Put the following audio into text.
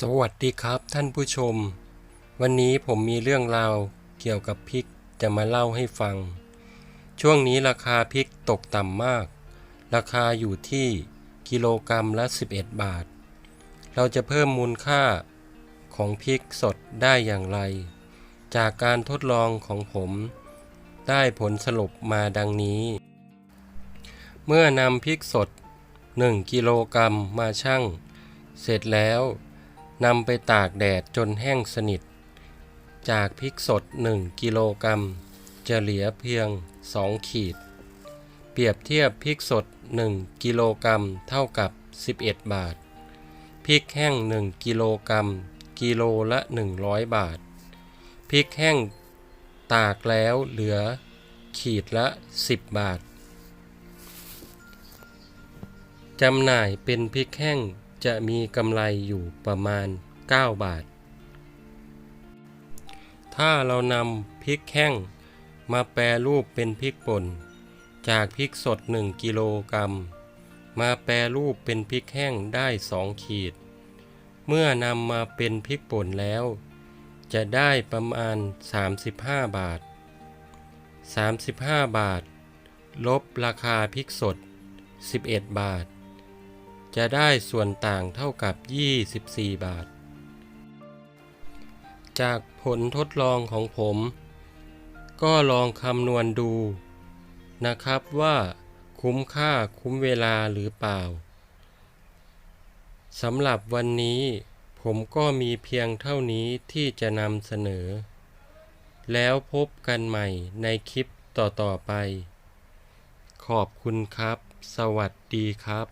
สวัสดีครับท่านผู้ชม วันนี้ผมมีเรื่องราวเกี่ยวกับพริกจะมาเล่าให้ฟัง ช่วงนี้ราคาพริกตกต่ำมาก ราคาอยู่ที่กิโลกรรัมละ 11 บาท เราจะเพิ่มมูลค่าของพริกสดได้อย่างไร จากการทดลองของผม ได้ผลสรุปมาดังนี้ เมื่อนำพริกสด 1 กิโลกรัมมาชั่ง เสร็จแล้ว นำไปตากแดดจนแห้งสนิท จากพริกสด 1 กิโลกรัมจะเหลือเพียง 2 ขีด เปรียบเทียบพริกสด 1 กิโลกรัมเท่ากับ 11 บาท พริกแห้ง 1 กิโลกรัมกิโลละ 100 บาท พริกแห้งตากแล้วเหลือขีดละ 10 บาท จำหน่ายเป็นพริกแห้ง จะมีกำไรอยู่ประมาณ 9 บาท ถ้าเรานำพริกแห้งมาแปรรูปเป็นพริกป่น จากพริกสด 1 กิโลกรัม มาแปรรูปเป็นพริกแห้งได้ 2 ขีด เมื่อนำมาเป็นพริกป่นแล้ว จะได้ประมาณ 35 บาท 35 บาท ลบราคาพริกสด 11 บาท จะได้ส่วนต่างเท่ากับ 24 บาท จากผลทดลองของผม ก็ลองคำนวณดู นะครับว่าคุ้มค่าคุ้มเวลาหรือเปล่าสำหรับวันนี้ผมก็มีเพียงเท่านี้ที่จะนำเสนอ แล้วพบกันใหม่ในคลิปต่อ ๆ ไป ขอบคุณครับ สวัสดีครับ